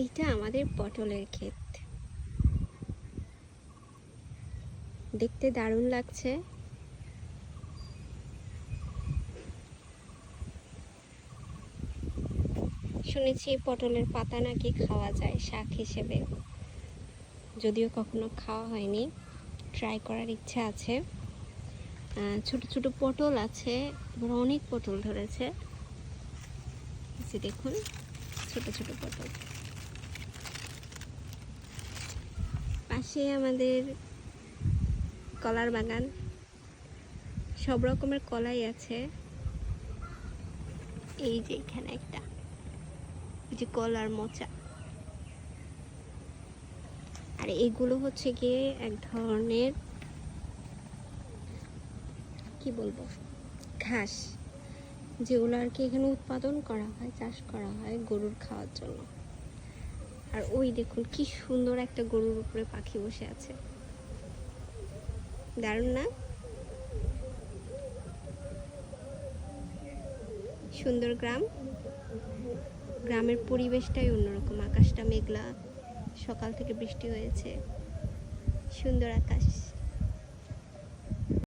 এইটা আমাদের পটলের ক্ষেত। দেখতে দারুণ লাগছে। শুনেছি পটলের পাতা নাকি খাওয়া যায় শাক হিসেবে। যদিও কখনো খাওয়া হয়নি ট্রাই করার ইচ্ছা আছে। ছোট ছোট পটল আছে অনেক পটল ধরেছে। দেখুন, ছোট ছোট পটল। পাশে আমাদের কলার বাগান। সব রকমের কলাই আছে। এই যে এখানে একটা। যে কলার মোচা। আর এগুলো হচ্ছে গিয়ে এক ধরনের কি বলব? ঘাস। যেগুলো আর কি এখানে উৎপাদন করা হয়, চাষ করা হয় গরুর খাওয়ার জন্য। আর ওই দেখুন, কি সুন্দর একটা গরুর উপরে পাখি বসে আছে। দারুণ না? সুন্দর গ্রাম। গ্রামের পরিবেশটাই অন্যরকম, আকাশটা মেঘলা, সকাল থেকে বৃষ্টি হয়েছে। সুন্দর আকাশ।